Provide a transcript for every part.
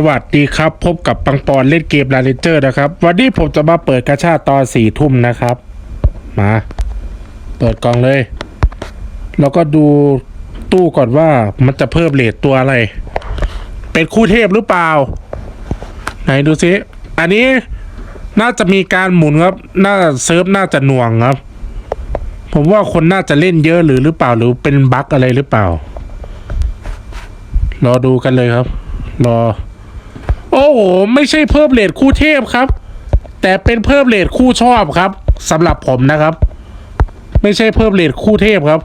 สวัสดีครับ พบกับปังปอนเล่นเกมลาเลนเจอร์นะครับ วันนี้ผมจะมาเปิดกระชาตอนสี่ทุ่มนะครับ มาเปิดกล่องเลย แล้วก็ดูตู้ก่อนว่ามันจะเพิ่มเลทตัวอะไร เป็นคู่เทพหรือเปล่า ไหนดูซิ อันนี้น่าจะมีการหมุนครับ น่าเซิร์ฟน่าจะหน่วงครับ ผมว่าคนน่าจะเล่นเยอะหรือหรือเปล่าหรือเป็นบั๊กอะไรหรือเปล่า รอดูกันเลยครับ รอ โอ้โห ไม่ใช่เพิ่มเลทคู่เทพครับ แต่เป็นเพิ่มเลทคู่ชอบครับสำหรับผมนะครับ ไม่ใช่เพิ่มเลทคู่เทพครับ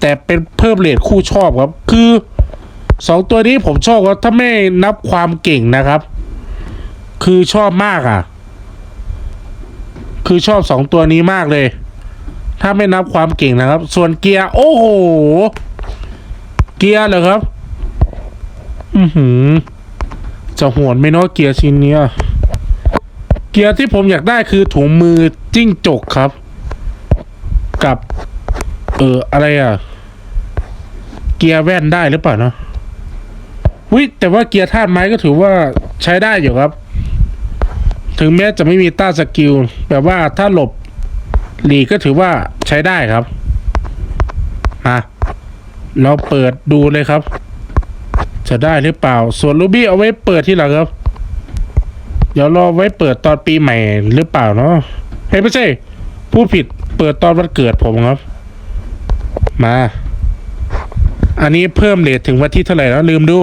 แต่เป็นเพิ่มเลทคู่ชอบครับ คือสองตัวนี้ผมชอบครับถ้าไม่นับความเก่งนะครับ คือชอบมากอะ คือชอบสองตัวนี้มากเลย ถ้าไม่นับความเก่งนะครับ ส่วนเกียร์โอ้โห เกียร์เหรอครับ อือหือ จะหวนไม่เนาะเกียร์ชิ้นเนี้ยเกียร์ที่ผมอยากได้คือถุงมือจิ้งจกครับ กับ เอออะไรอะ เกียร์แว่นได้หรือเปล่าเนาะวิแต่ว่าเกียร์ธาตุไม้ก็ถือว่าใช้ได้อยู่ครับ ถึงแม้จะไม่มีต้าสกิลแบบว่าถ้าหลบหลีกก็ถือว่าใช้ได้ครับ มา เราเปิดดูเลยครับ จะได้หรือเปล่า ส่วนรูบี้เอาไว้เปิดที่หลังครับ เดี๋ยวรอไว้เปิดตอนปีใหม่หรือเปล่าเนาะเฮ้ยไม่ใช่พูดผิดเปิดตอนวันเกิดผมครับ มา อันนี้เพิ่มเลทถึงวันที่เท่าไหร่แล้วลืมดู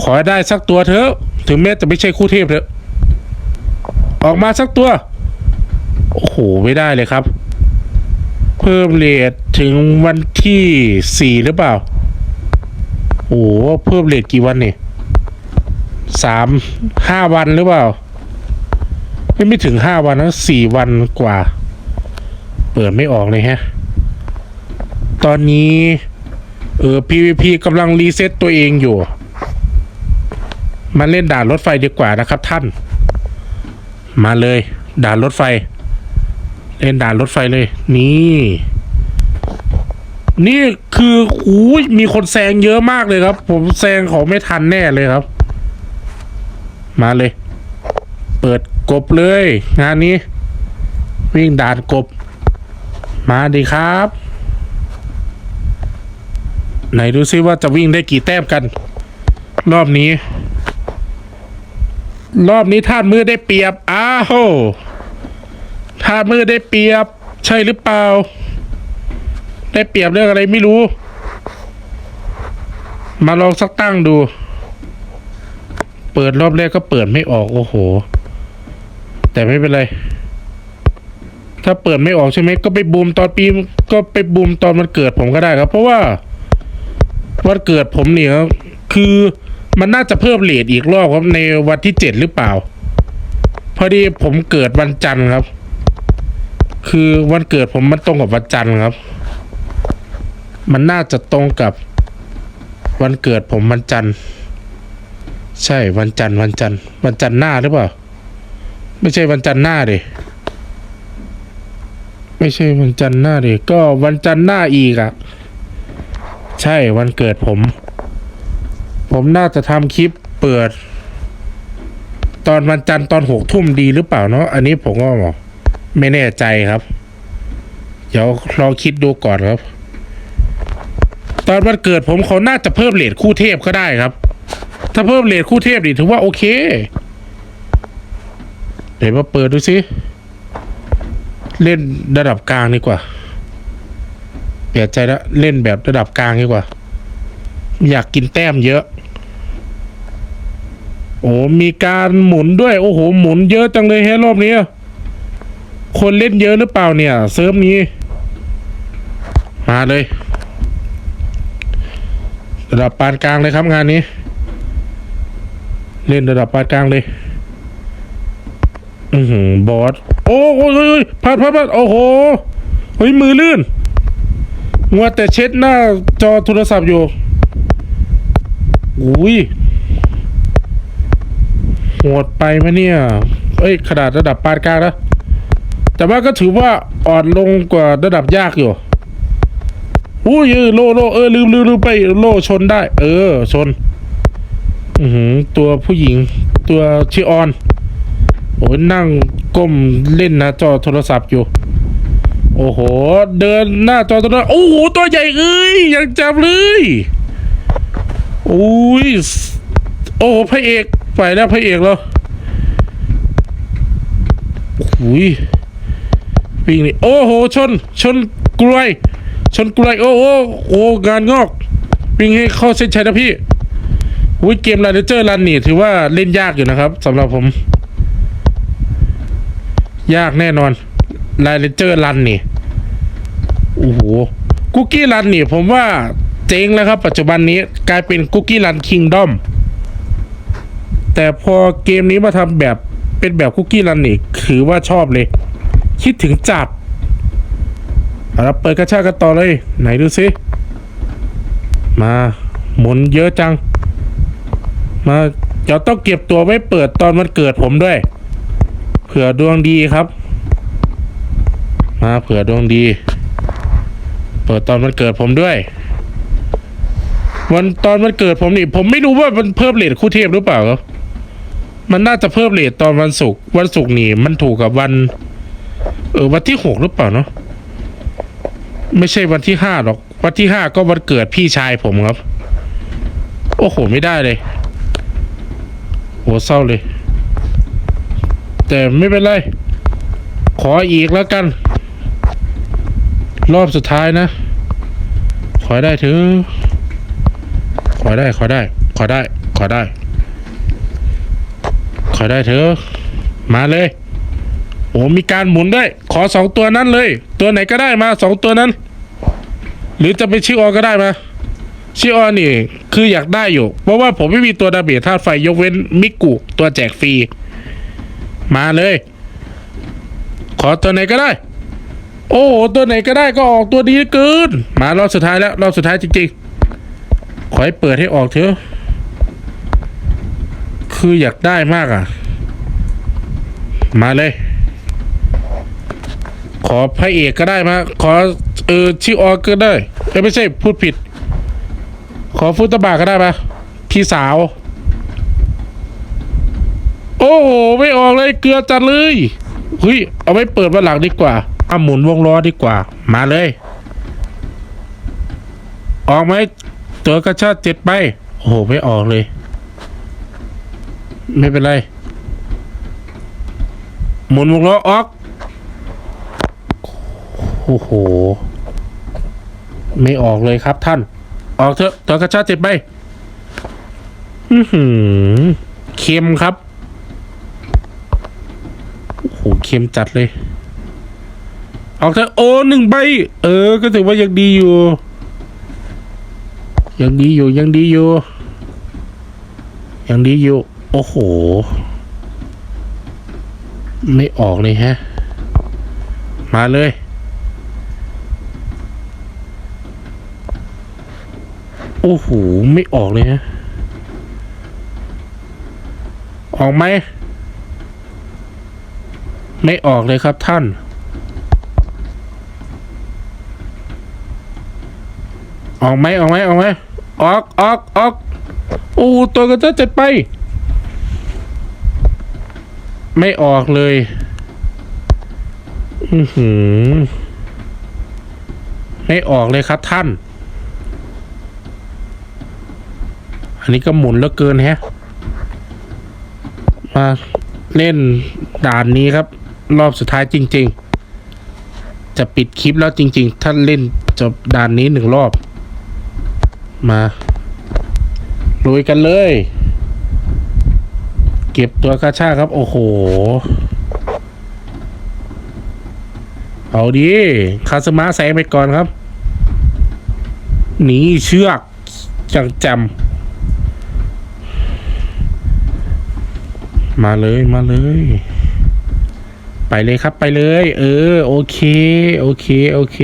ขอได้สักตัวเถอะ ถึงแม้จะไม่ใช่คู่เทพเถอะ ออกมาสักตัว โอ้โห ไม่ได้เลยครับ เพิ่มเลทถึงวันที่สี่หรือเปล่า โอ้เพิ่มเลทกี่วันเนี่ยสามห้าวันหรือเปล่า ไม่ไม่ถึงห้าวันนะสี่วันกว่า เปิดไม่ออกเลยฮะ ตอนนี้เออ PVP กำลังรีเซ็ตตัวเองอยู่ มาเล่นด่านรถไฟดีกว่านะครับท่าน มาเลย ด่านรถไฟ เล่นด่านรถไฟเลย นี่ นี่คืออู้ยมีคนแซงเยอะมากเลยครับ ผมแซงเขาไม่ทันแน่เลยครับ มาเลย เปิดกบเลย งานนี้ วิ่งด่านกบ มาดีครับ ไหนดูซิว่าจะวิ่งได้กี่แต้มกัน รอบนี้ รอบนี้ท่าดมือได้เปรียบ อ้าวท่าดมือได้เปรียบ ใช่หรือเปล่า ได้เปรียบเรื่องอะไรไม่รู้ มาลองสักตั้งดู เปิดรอบแรกก็เปิดไม่ออก โอ้โห แต่ไม่เป็นไร ถ้าเปิดไม่ออกใช่ไหมก็ไปบูมตอนปีก็ไปบูมตอนมันเกิดผมก็ได้ครับ เพราะว่าวันเกิดผมเนี่ยคือมันน่าจะเพิ่มเลทอีกรอบครับในวันที่เจ็ดหรือเปล่า พอดีผมเกิดวันจันทร์ครับ คือวันเกิดผมมันตรงกับวันจันทร์ครับ มันน่าจะตรงกับวันเกิดผมวันจันทร์ ใช่วันจันทร์วันจันทร์วันจันทร์หน้าหรือเปล่า ไม่ใช่วันจันทร์หน้าดิไม่ใช่วันจันทร์หน้าดิก็วันจันทร์หน้าอีกอะใช่วันเกิดผม ผมน่าจะทำคลิปเปิด ตอนวันจันทร์ตอนหกทุ่มดีหรือเปล่าเนาะอันนี้ผมก็ไม่แน่ใจครับ เดี๋ยวลองคิดดูก่อนครับ ตอนวันเกิดผมเขาน่าจะเพิ่มเลทคู่เทพก็ได้ครับ ถ้าเพิ่มเลทคู่เทพดิถือว่าโอเคเดี๋ยวมาเปิดดูสิ เล่นระดับกลางดีกว่าเปลี่ยนใจแล้วเล่นแบบระดับกลางดีกว่า อยากกินแต้มเยอะ โอ้มีการหมุนด้วย โอ้โห หมุนเยอะจังเลยแฮรอบนี้ คนเล่นเยอะหรือเปล่าเนี่ย เซิร์ฟนี้ มาเลย ระดับปานกลางเลยครับงานนี้ เล่นระดับปานกลางเลย อือหือบอสโอ้โหเฮ้ยพลาดพลาดพลาดโอ้โหเฮ้ยมือลื่นมัวแต่เช็ดหน้าจอโทรศัพท์อยู่อุ้ยโหดไปไหมเนี่ย เอ้ยขนาดระดับปานกลางนะแต่ว่าก็ถือว่าอ่อนลงกว่าระดับยากอยู่ อุ้ยเออโลโลเออลืมลืมลืมไปโลชนได้ เออ ชน อือหือตัวผู้หญิง ตัวชื่ออน โอ้ยนั่งก้มเล่นนะจอโทรศัพท์อยู่ โอ้โห เดินหน้าจอโทรศัพท์โอ้โห ตัวใหญ่เอ้ยยังจับเลยโอ้ยโอ้โหพระเอกไปแล้วพระเอกแล้วโอ้ยวิ่งนี่โอ้โหชน ชนกลวย ชนกลวยโอ้โหโอ้งานงอก วิ่งให้เข้าเส้นชัยนะพี่อุ้ยเกมลาเดเจอร์รันนี่ถือว่าเล่นยากอยู่นะครับสำหรับผม ยากแน่นอนลาเดเจอร์รันนี่โอ้โหคุกกี้รันนี่ผมว่าเจ๊งแล้วครับ ปัจจุบันนี้กลายเป็นคุกกี้รันคิงดอมแต่พอเกมนี้มาทำแบบเป็นแบบคุกกี้รันนี่ถือว่าชอบเลย คิดถึงจับ เอาเปิดกระชากกันต่อเลย ไหนดูซิมาหมุนเยอะจัง มาเดี๋ยวต้องเก็บตัวไว้เปิดตอนมันเกิดผมด้วย เผื่อดวงดีครับ มาเผื่อดวงดี เปิดตอนมันเกิดผมด้วย วันตอนมันเกิดผมนี่ ผมไม่รู้ว่ามันเพิ่มเลทคู่เทพหรือเปล่าครับมันน่าจะเพิ่มเลทตอนวันศุกร์วันศุกร์นี่มันถูกกับวัน เออวันที่หกหรือเปล่าเนาะ ไม่ใช่วันที่ห้าหรอก วันที่ห้าก็วันเกิดพี่ชายผมครับ โอ้โห ไม่ได้เลย โหเศร้าเลย แต่ไม่เป็นไร ขออีกแล้วกัน รอบสุดท้ายนะ ขอได้ถึงขอได้ ขอได้ ขอได้ ขอได้ ขอได้เถอะ มาเลย โอ้มีการหมุนด้วย ขอสองตัวนั้นเลย ตัวไหนก็ได้มาสองตัวนั้น หรือจะเป็นชิออก็ได้มาชิออนี่คืออยากได้อยู่ เพราะว่าผมไม่มีตัวดาเมจธาตุไฟยกเว้นมิกุตัวแจกฟรี มาเลย ขอตัวไหนก็ได้ โอ้ตัวไหนก็ได้ก็ออกตัวดีเกิน มารอบสุดท้ายแล้วรอบสุดท้ายจริงๆ ขอให้เปิดให้ออกเถอะ คืออยากได้มากอะ มาเลย ขอพระเอกก็ได้มาขอเออชื่อออก็ได้เอ้ไม่ใช่พูดผิด ขอฟุตบาก็ได้ปะพี่สาว โอ้โหไม่ออกเลยเกลือจัดเลยเฮ้ยเอาไว้เปิดวันหลังดีกว่าเอาหมุนวงล้อดีกว่า มาเลย ออกไหมตัวกระชากเจ็ดไปโอ้โหไม่ออกเลย ไม่เป็นไร หมุนวงล้อออก โอ้โห ไม่ออกเลยครับท่าน ออกเถอะตัวกระชากเจ็บไปอือหือเค็มครับ โอ้โหเค็มจัดเลย ออกเถอะโอ้หนึ่งใบ เออ ก็ถือว่ายังดีอยู่ ยังดีอยู่ยังดีอยู่ ยังดีอยู่ โอ้โห ไม่ออกเลยฮะ มาเลย โอ้โห ไม่ออกเลยฮะ ออกไหม ไม่ออกเลยครับท่าน ออกไหมออกไหมออกไหมออกออกออกโอ้ตัวกระจะจะไป ไม่ออกเลย อือหือ ไม่ออกเลยครับท่าน อันนี้ก็หมุนแล้วเกินแฮะ มาเล่นด่านนี้ครับ รอบสุดท้ายจริง ๆ จะปิดคลิปแล้วจริง ๆ ถ้าเล่นจบด่านนี้หนึ่งรอบ มาลุยกันเลย เก็บตัวกระชากครับ โอ้โห เอาดีคาสมาแซงไปก่อนครับหนีเชือกจังจำ มาเลยมาเลย ไปเลยครับไปเลย เออ โอเค โอเค โอเค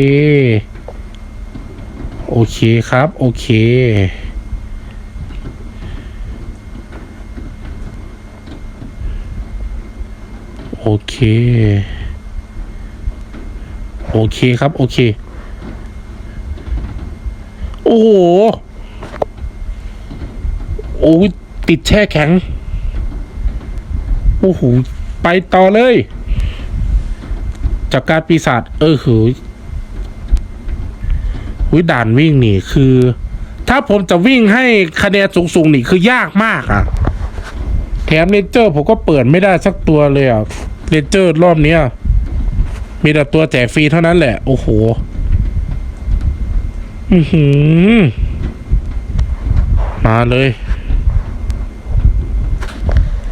โอเคครับ โอเค โอเค โอเคครับ โอเค โอ้โหโอ้ติดแช่แข็ง โอ้โหไปต่อเลย จากการปีศาจเออหือหุยด่านวิ่งนี่คือ ถ้าผมจะวิ่งให้คะแนนสูงๆนี่คือยากมากอะ่ะ แถมเลนเจอร์ผมก็เปิดไม่ได้สักตัวเลยอะ่ะเลนเจอร์รอบเนี้ยมีแต่ตัวแจกฟรีเท่านั้นแหละ โอ้โห อือหือ มาเลย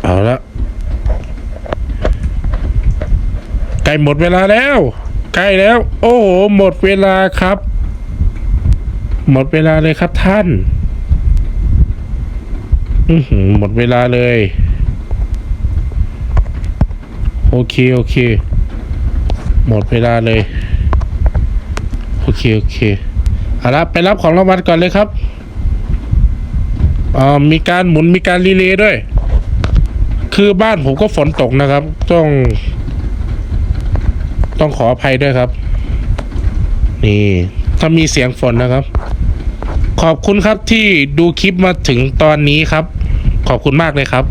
เอาละ ใกล้หมดเวลาแล้ว ใกล้แล้ว โอ้โห หมดเวลาครับ หมดเวลาเลยครับท่านอือหือหมดเวลาเลย โอเค โอเค หมดเวลาเลย โอเค โอเคเอาละไปรับของรางวัลก่อนเลยครับอ่ามีการหมุนมีการรีเลย์ด้วย คือบ้านผมก็ฝนตกนะครับ ต้อง ต้องขออภัยด้วยครับ นี่ ถ้ามีเสียงฝนนะครับ ขอบคุณครับที่ดูคลิปมาถึงตอนนี้ครับ ขอบคุณมากเลยครับ